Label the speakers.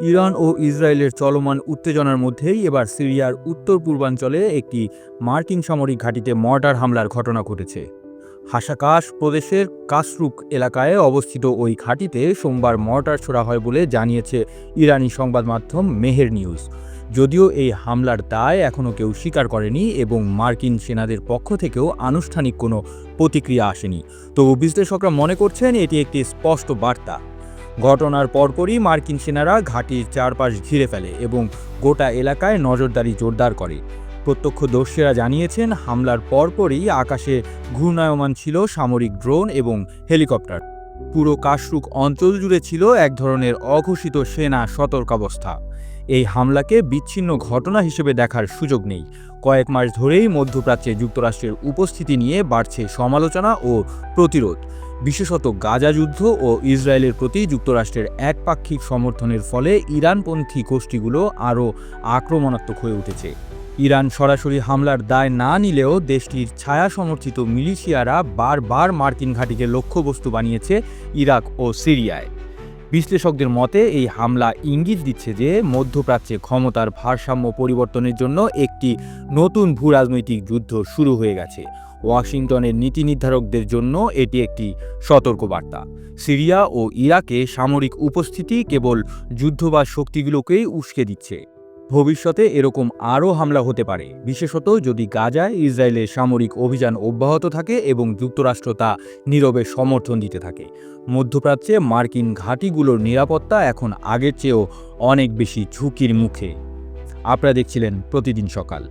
Speaker 1: Iran ও ইসরায়েলের চলমান উত্তেজনার মধ্যেই এবার সিরিয়ার উত্তর পূর্বাঞ্চলে একটি মার্কিন সামরিক ঘাঁটিতে মর্টার হামলার ঘটনা ঘটেছে। হাসাকাশ প্রদেশের কাসরুক এলাকায় অবস্থিত ওই ঘাঁটিতে সোমবার মর্টার ছোড়া হয় বলে জানিয়েছে ইরানি সংবাদ মাধ্যম মেহের নিউজ। যদিও এই হামলার দায় এখনও কেউ স্বীকার করেনি এবং মার্কিন সেনাদের পক্ষ থেকেও আনুষ্ঠানিক কোনো প্রতিক্রিয়া আসেনি। তবু বিশ্লেষকরা মনে করছেন এটি একটি স্পষ্ট বার্তা। ঘটনার পরপরই মার্কিন সেনারা ঘাঁটির চারপাশ ঘিরে ফেলে এবং গোটা এলাকায় নজরদারি জোরদার করে। প্রত্যক্ষদর্শীরা জানিয়েছেন, হামলার পরপরই আকাশে ঘূর্ণায়মান ছিল সামরিক ড্রোন এবং হেলিকপ্টার। পুরো কাশরুক অঞ্চল জুড়ে ছিল এক ধরনের অঘোষিত সেনা সতর্কাবস্থা। এই হামলাকে বিচ্ছিন্ন ঘটনা হিসেবে দেখার সুযোগ নেই। কয়েক মাস ধরেই মধ্যপ্রাচ্যে যুক্তরাষ্ট্রের উপস্থিতি নিয়ে বাড়ছে সমালোচনা ও প্রতিরোধ। বিশেষত গাজা যুদ্ধ ও ইসরায়েলের প্রতি যুক্তরাষ্ট্রের একপাক্ষিক সমর্থনের ফলে ইরানপন্থী গোষ্ঠীগুলো আরও আক্রমণাত্মক হয়ে উঠেছে। ইরান সরাসরি হামলার দায় না নিলেও দেশটির ছায়া সমর্থিত মিলিশিয়ারা বারবার মার্কিন ঘাঁটিকে লক্ষ্যবস্তু বানিয়েছে ইরাক ও সিরিয়ায়। বিশ্লেষকদের মতে, এই হামলা ইঙ্গিত দিচ্ছে যে মধ্যপ্রাচ্যে ক্ষমতার ভারসাম্য পরিবর্তনের জন্য একটি নতুন ভূরাজনৈতিক যুদ্ধ শুরু হয়ে গেছে। ওয়াশিংটনের নীতি নির্ধারকদের জন্য এটি একটি সতর্কবার্তা। সিরিয়া ও ইরাকে সামরিক উপস্থিতি কেবল যুদ্ধ বা শক্তিগুলোকেই উস্কে দিচ্ছে। ভবিষ্যতে এরকম আরও হামলা হতে পারে, বিশেষত যদি গাজায় ইসরায়েলের সামরিক অভিযান অব্যাহত থাকে এবং যুক্তরাষ্ট্র তা নীরবে সমর্থন দিতে থাকে। মধ্যপ্রাচ্যে মার্কিন ঘাঁটিগুলোর নিরাপত্তা এখন আগের চেয়েও অনেক বেশি ঝুঁকির মুখে। আপনারা দেখছিলেন প্রতিদিন সকাল।